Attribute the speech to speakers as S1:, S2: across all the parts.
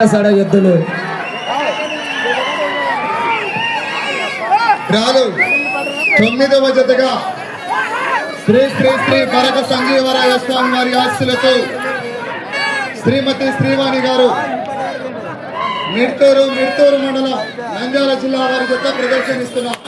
S1: సడ ఎద్దులు
S2: రాలు తొమ్మిదవ జతగా శ్రీ శ్రీ శ్రీ కరక సంజీవరాయ స్వామి వారి ఆస్తులతో శ్రీమతి శ్రీవాణి గారు మిడ్తూరు మిడ్తూరు మండలం నంద్యాల జిల్లా వారి జత ప్రదర్శనిస్తున్నారు.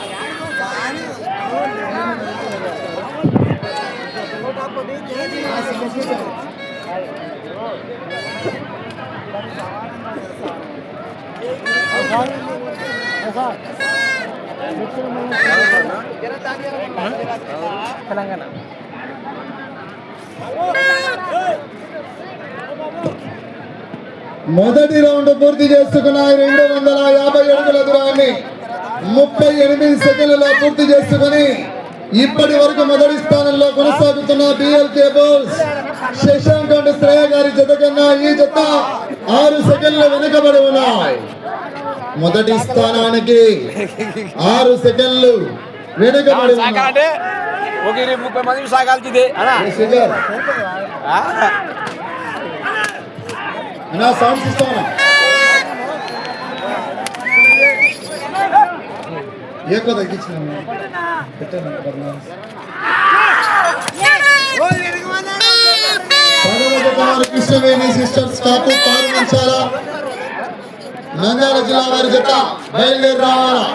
S1: తెలంగాణ.
S2: మొదటి రౌండ్ పూర్తి చేసుకున్నాయి రెండు వందల యాభై అడుగుల దూరాన్ని ముప్పై ఎనిమిది సెకండ్లలో పూర్తి చేసుకుని ఇప్పటి వరకు మొదటి స్థానంలో కొనసాగుతున్న బిఎల్ కేబుల్స్ శశాంక్ శ్రేయ గారి జత కన్నా ఈ జత ఆరు సెకండ్లు వెనుకబడి ఉన్నాయి. మొదటి స్థానానికి ఆరు సెకండ్లు వెనుకబడి
S3: అంటే ఒక ఇరవై ముప్పై మంది అనా
S2: ఎక్కువ తగ్గించిన కృష్ణవేణి సిస్టర్స్ కాపు పాలు మంచాల. నంద్యాల జిల్లా వారి జత బయలుదేరి రావాలా?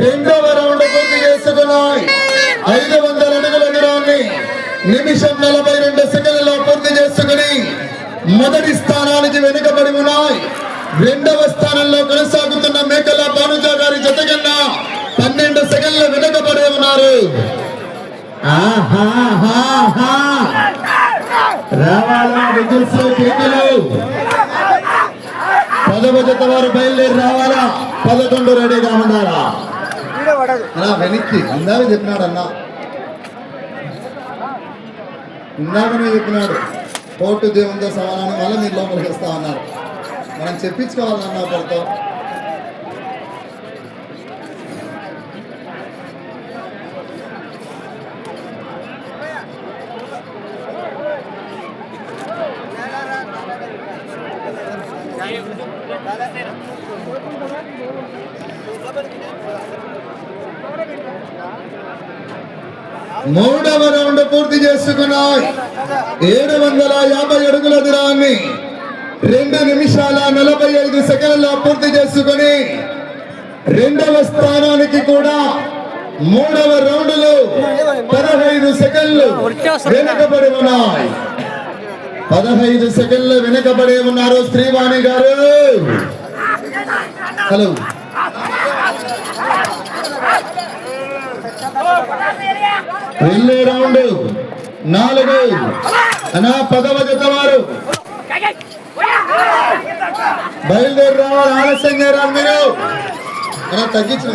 S2: రెండవ రౌండ్ పూర్తి చేసుకున్నాయి. ఐదు వందల అడుగుల దూరాన్ని నిమిషం నలభై రెండు సెకండ్లలో పూర్తి చేసుకుని మొదటి స్థానానికి వెనుకబడి ఉన్నాయి. రెండవ స్థానంలో కొనసాగుతున్న మేకల భానుజా గారి జతగా ఉన్నారు. రావాలా విజిల్స్ కేకలు పదవ జత వారు బయలుదేరి రావాలా? పదకొండు రెడీగా ఉండాలా? అలా వెనక్కి అందాక చెప్పినాడు అన్న ఇందాకనే చెప్పినాడు. కోర్టు దేవునితో సమానం వల్ల మీరు లోపలికి వస్తా ఉన్నారు మనం చెప్పించుకోవాలన్నా ఒకరితో మూడవ రౌండ్ పూర్తి చేసుకున్నాయి. ఏడు వందల యాభై అడుగుల దూరాన్ని రెండు నిమిషాల నలభై ఐదు సెకండ్ల పూర్తి చేసుకుని రెండవ స్థానానికి కూడా మూడవ రౌండ్లో పదహైదు సెకండ్లు వెనకబడి ఉన్నాయి. పదహైదు సెకండ్లు వెనకబడి ఉన్నారు శ్రీవాణి గారు. హలో. వెళ్ళే రౌండ్ నాలుగు. అనా పదవ జత వారు బయలుదేరి రావాలి ఆలస్యంగా రాదు మీరు అలా తగ్గించిన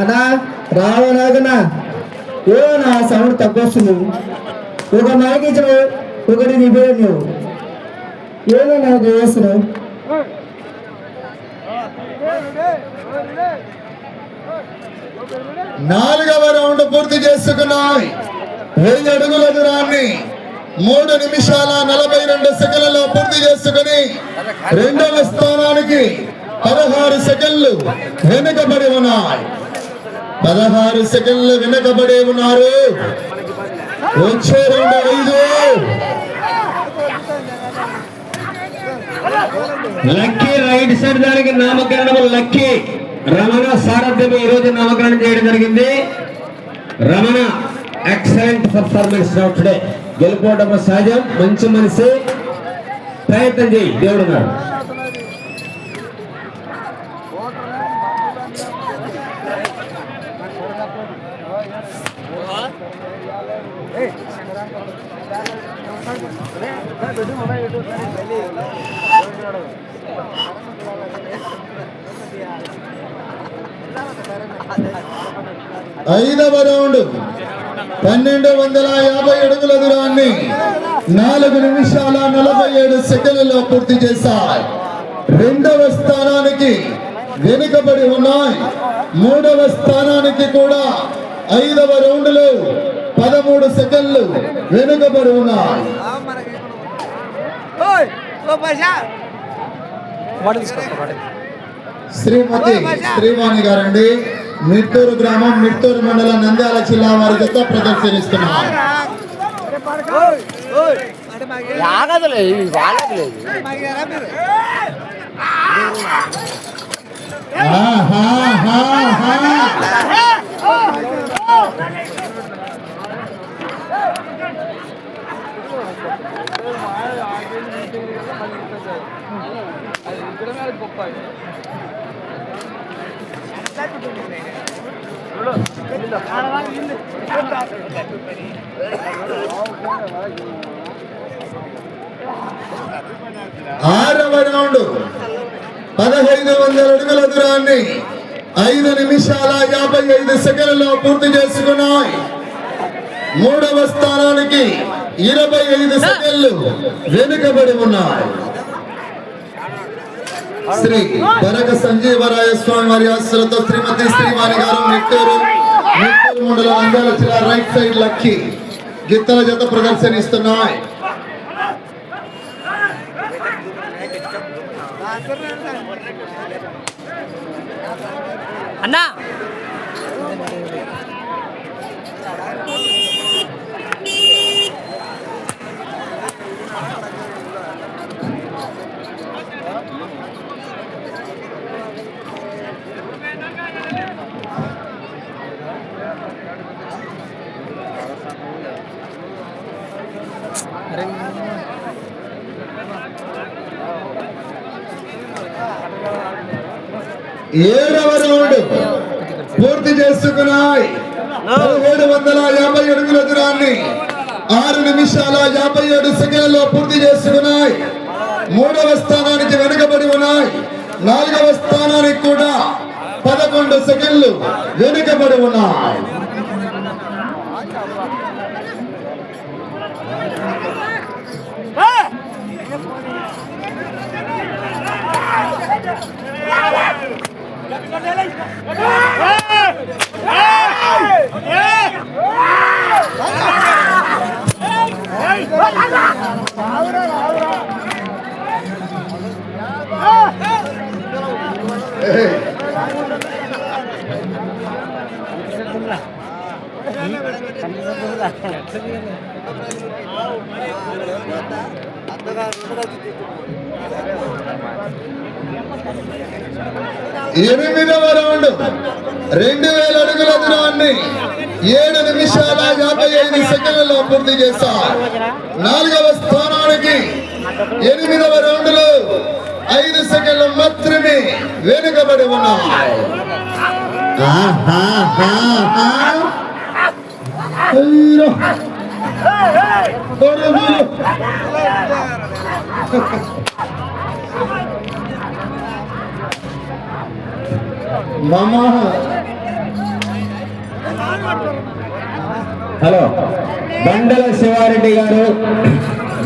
S1: అన్నా రావనాగనా ఏ నా సౌండ్ తగ్గొస్తుంది. ఒక మైక్ ఇచ్చిన ఒకటి నీ పేరు నువ్వు ఏదో నాకు వేస్తున్నావు
S2: నాలుగవ రౌండ్ పూర్తి చేసుకున్నాయి వెయ్యి అడుగుల దూరాన్ని మూడు నిమిషాల నలభై రెండు సెకండ్లలో పూర్తి చేసుకుని రెండవ స్థానానికి పదహారు సెకండ్లు వెనుకబడి ఉన్నాయి. పదహారు సెకండ్లు వెనుకబడి ఉన్నారు. వచ్చే రెండు ఐదు.
S4: లక్కీ రైట్ సైడ్ దానికి నామకరణం లక్కీ. రమణ సారథ్యం ఈ రోజు నామకరణం చేయడం జరిగింది రమణ ఎక్సలెంట్ పర్ఫార్మెన్స్ టుడే గెలుపోవడం సహజం మంచి మనిషి ప్రయత్నం చేయి దేవుడు ఉన్నాడు
S2: ఐదవ రౌండ్. పన్నెండు వందల యాభై అడుగుల దూరాన్ని నాలుగు నిమిషాల నలభై ఏడు సెకండ్లలో పూర్తి చేశారు రెండవ స్థానానికి వెనుకబడి ఉన్నాయి. మూడవ స్థానానికి కూడా ఐదవ రౌండ్లో పదమూడు సెకండ్లు వెనుకబడి ఉన్నాయి. శ్రీమతి శ్రీవాణి గారండి. మిట్టూరు గ్రామం మిట్టూరు మండలం నంద్యాల జిల్లా వారి జత ప్రదర్శనిస్తున్నారు. ఆహాహాహా. ఆరవ రౌండ్ పదహైదు వందల అడుగుల దూరాన్ని ఐదు నిమిషాల యాభై ఐదు సెకండ్లో పూర్తి చేసుకున్నాయి. మూడవ స్థానానికి ఇరవై ఐదు సెకండ్లు వెనుకబడి ఉన్నాయి. శ్రీ బరక సంజీవరాయ స్వామి వారి ఆశలతో శ్రీమతి శ్రీవాణి గారు నిట్టూరు నిట్టూరు మండలం అందాల జిల్లా రైట్ సైడ్ లక్కి గిత్తల జత ప్రదర్శనిస్తున్నాయి.
S3: అన్నా!
S2: ఏడవ రౌండ్ పూర్తి చేసుకున్నాయి. పదిహేడు వందల యాభై అడుగుల దూరాన్ని ఆరు నిమిషాల యాభై ఏడు సెకండ్లలో పూర్తి చేసుకున్నాయి. మూడవ స్థానానికి వెనుకబడి ఉన్నాయి. నాలుగవ స్థానానికి కూడా పదకొండు సెకండ్లు వెనుకబడి ఉన్నాయి. ఎనిమిదవ రౌండ్. రెండు వేల అడుగుల దూరాన్ని ఏడు నిమిషాల యాభై ఐదు సెకండ్లలో పూర్తి చేశారు నాలుగవ స్థానానికి ఎనిమిదవ రౌండ్లో ఐదు సెకండ్లు మాత్రమే వెనుకబడి ఉన్నాయి మామా.
S4: హలో. బండల శివారెడ్డి గారు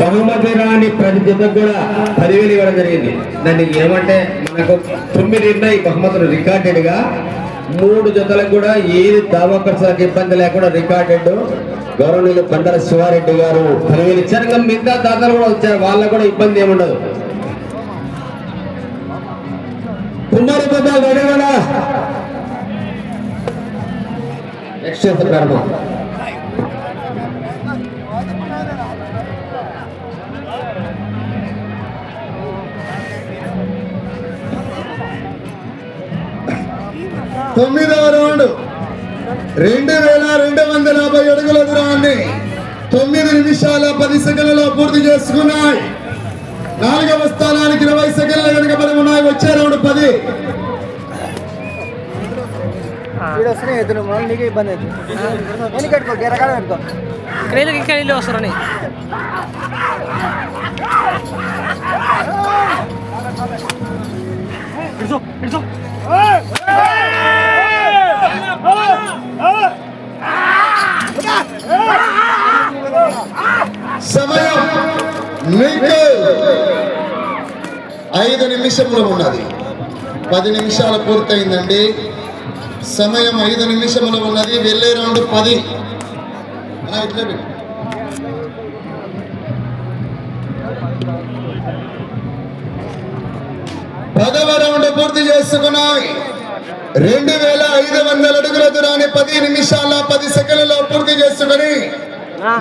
S4: బహుమతి రాని ప్రతి జతకు కూడా పదివేలు ఇవ్వడం జరిగింది. దానికి ఏమంటే మనకు తొమ్మిది ఉన్నాయి బహుమతులు రికార్డెడ్గా. మూడు జతలకు కూడా ఏది దావా ఇబ్బంది లేకుండా రికార్డెడ్ గౌరవనీయులు బండల శివారెడ్డి గారు. పదివేలు ఇచ్చారు ఇంకా మిగతా దాతలు కూడా వచ్చారు వాళ్ళకు కూడా ఇబ్బంది ఏముండదు. కుమారి పెద్దలు నెక్స్ట్ ప్రారంభం?
S2: తొమ్మిదవ రౌండ్. రెండు వేల రెండు వందల యాభై అడుగుల దూరాన్ని తొమ్మిది నిమిషాల పది సెకండ్లలో పూర్తి చేసుకున్నాయి. నాలుగవ స్థానానికి ఇరవై సెకండ్ల వెనుకబడి ఉన్నాయి. వచ్చే రౌండ్ పది.
S1: ఇబ్బంది పెట్టుకో
S3: ఇక్కడ ఇంకా ఇల్లు వస్తారని
S2: సమయం మీకు ఐదు నిమిషంలో ఉన్నది. పది నిమిషాలు పూర్తయిందండి. సమయం ఐదు నిమిషంలో ఉన్నది. వెళ్ళే రౌండ్ పది. ఇట్లా పెట్టు. పదవ రౌండ్ పూర్తి చేసుకున్నాయి. రెండు వేల ఐదు వందల అడుగుల దూరాన్ని పది నిమిషాల పది సెకండ్లలో పూర్తి చేసుకుని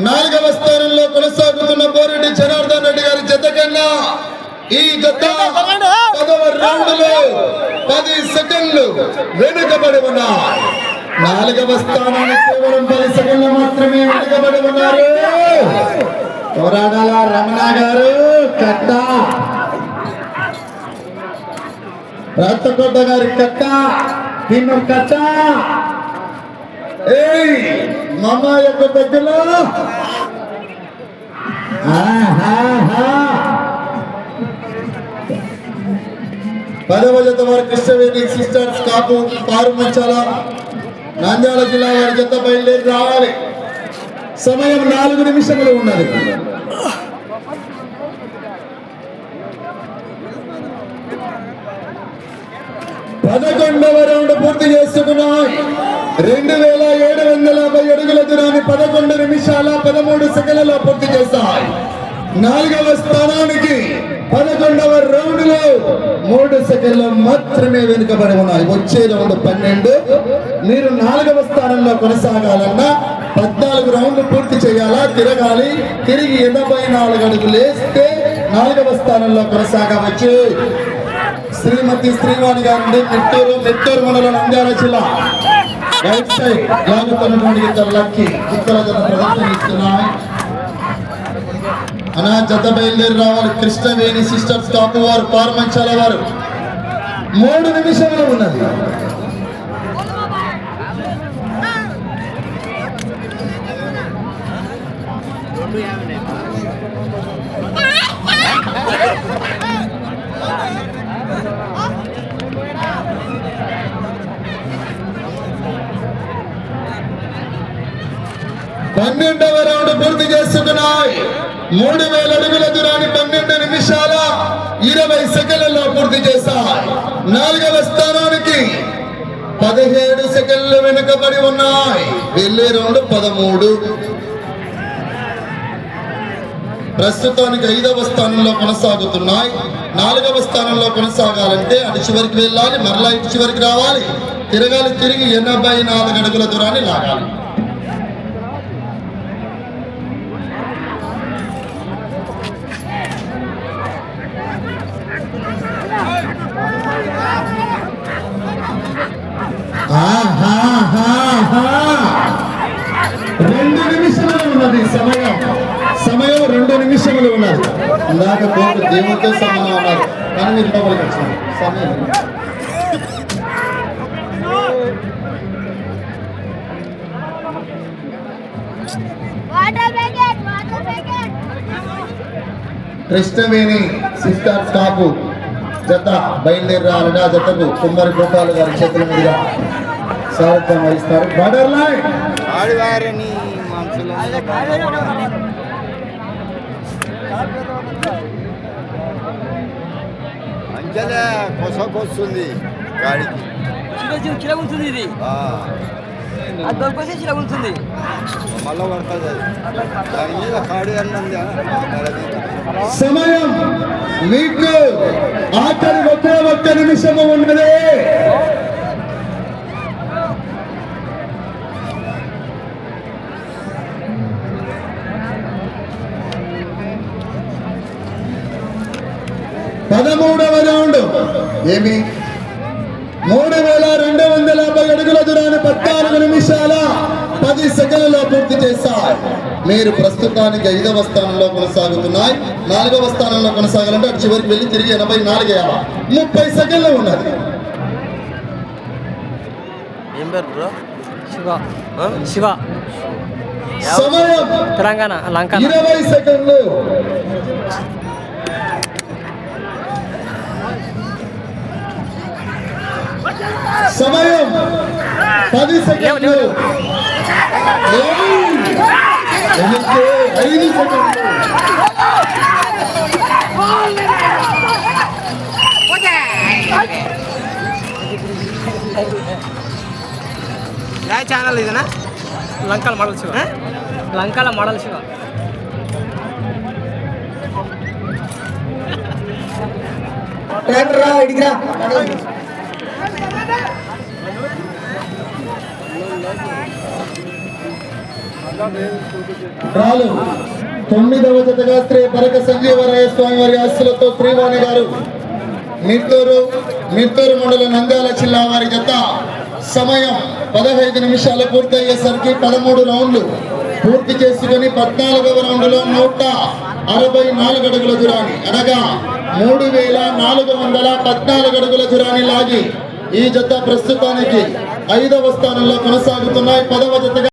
S2: నాలుగవ స్థానంలో కొనసాగుతున్న పోరెడ్డి జనార్దన్ రెడ్డి గారి జత కన్నా ఈ జత పదవ రౌండ్లో పది సెకండ్లు వెనుకబడి ఉన్నాయి నాలుగవ స్థానానికి కేవలం పది సెకండ్లు మాత్రమే వెనుకబడి ఉన్నారు. పోరాడాల రమణ గారు కట్ట. రాచకోట గారి కట్ట తిన్ను కట్ట. ఏయ్ మమ్మ యొక్క దగ్గరలో. ఆహాహా. పదవ జత వారి కృష్ణవేణి సిస్టర్స్ కాపు కారు నంద్యాల జిల్లా వారి జత బయలుదేరి రావాలి. సమయం నాలుగు నిమిషములు ఉన్నది. పదకొండవ రౌండ్ పూర్తి చేసుకున్నాయి. రెండు వేల ఏడు వందల యాభై అడుగుల దూరాన్ని పదకొండు నిమిషాల పదమూడు సెకండ్లలో పూర్తి చేశాయి. నాలుగవ స్థానానికి పదకొండవ రౌండ్లో మూడు సెకండ్లు మాత్రమే వెనుకబడి ఉన్నాయి. వచ్చే రౌండ్ పన్నెండు. మీరు నాలుగవ స్థానంలో కొనసాగాలన్నా పద్నాలుగు రౌండ్లు పూర్తి చేయాలా? తిరగాలి. తిరిగి ఎనభై నాలుగు అడుగులు వేస్తే నాలుగవ స్థానంలో కొనసాగవచ్చు. శ్రీమతి శ్రీవాణి గారు నెట్టూరు నెట్టూరు మండలం నంద్యాల జిల్లా. రైట్ సైడ్ లాగుతున్నటువంటి ఇద్దరు లక్కి ఇద్దరు ప్రదర్శన ఇస్తున్నాయి. అనా జత బయలుదేరి రావాలి కృష్ణవేణి సిస్టర్స్ కాపు వారు పార్మంచాల వారు. మూడు నిమిషంలో ఉన్నది. పన్నెండవ రౌండ్ పూర్తి చేసుకున్నాయి. మూడు వేల అడుగుల దూరాన్ని పన్నెండు నిమిషాల ఇరవై సెకండ్లలో పూర్తి చేశాయి. నాలుగవ స్థానానికి పదిహేడు సెకండ్లు వెనుకబడి ఉన్నాయి. వెళ్ళే రౌండ్ పదమూడు. ప్రస్తుతానికి ఐదవ స్థానంలో కొనసాగుతున్నాయి. నాలుగవ స్థానంలో కొనసాగాలంటే అటు చివరికి వెళ్ళాలి మరలా ఇటు చివరికి రావాలి. తిరగాలి తిరిగి ఎనభై నాలుగు అడుగుల దూరాన్ని లాగాలి ఆహాహాహా. రెండు నిమిషములు ఉన్నది సమయం సమయం రెండు నిమిషములు ఉన్నది ఇందాక కోర్టు దేవుడితో సమానం అన్నారు. కానీ మీరు లోపలికి వచ్చినారు సమయం కృష్ణవేణి సిస్టర్ కాపు జత బయలుదేరి ఆ జతకు కుమ్మరి గోపాల్ గారి చేతుల మీదుగా స్వాగతం వహిస్తారు. బార్డర్ లైన్
S1: కొసకొస్తుంది గాడికి
S3: ఇది
S1: ఆ,
S3: అది
S1: మళ్ళా పడుతుంది అది దాని మీద కాడి అన్నది
S2: సమయం మీకు ఆఖరి ఒకే ఒక్క నిమిషము ఉన్నది పదమూడవ రౌండ్ ఏమి? మూడు వేల రెండు వందల యాభై అడుగుల దూరాన్ని పద్నాలుగు నిమిషాల పది సెకండ్లలో పూర్తి చేశారు మీరు ప్రస్తుతానికి ఐదవ స్థానంలో కొనసాగుతున్నాయి. నాలుగవ స్థానంలో కొనసాగాలంటే అటు చివరికి వెళ్ళి తిరిగి ఎనభై నాలుగు ముప్పై సెకండ్లు ఉన్నది.
S3: శివ.
S2: సమయం
S3: తెలంగాణ లంక
S2: ఇరవై సెకండ్లు. సమయం పది సెకండ్లు ఏయ్! వెనక్కి ఐదు సెకండ్లు
S3: ಯಾವ ಚಾನಲ್ ಇದನ್ನ
S5: Lankala model Shiva Lankala model Shiva
S1: tractor రా ఇడికి రా
S2: రాలు. తొమ్మిదవ జతగా శ్రీ పరక సంజీవరాయ స్వామి వారి ఆస్తులతో శ్రీవాణి గారు మిత్తూరు మిత్తూరు మండలం నంద్యాల జిల్లా వారి జత సమయం పదహైదు నిమిషాలు పూర్తయ్యేసరికి పదమూడు రౌండ్లు పూర్తి చేసుకుని పద్నాలుగవ రౌండ్లో నూట అరవై నాలుగు అడుగుల దూరాన్ని అనగా మూడు వేల నాలుగు వందల పద్నాలుగు అడుగుల దూరాన్ని లాగి ఈ జత ప్రస్తుతానికి ఐదవ స్థానంలో కొనసాగుతున్నాయి. పదవ జతగా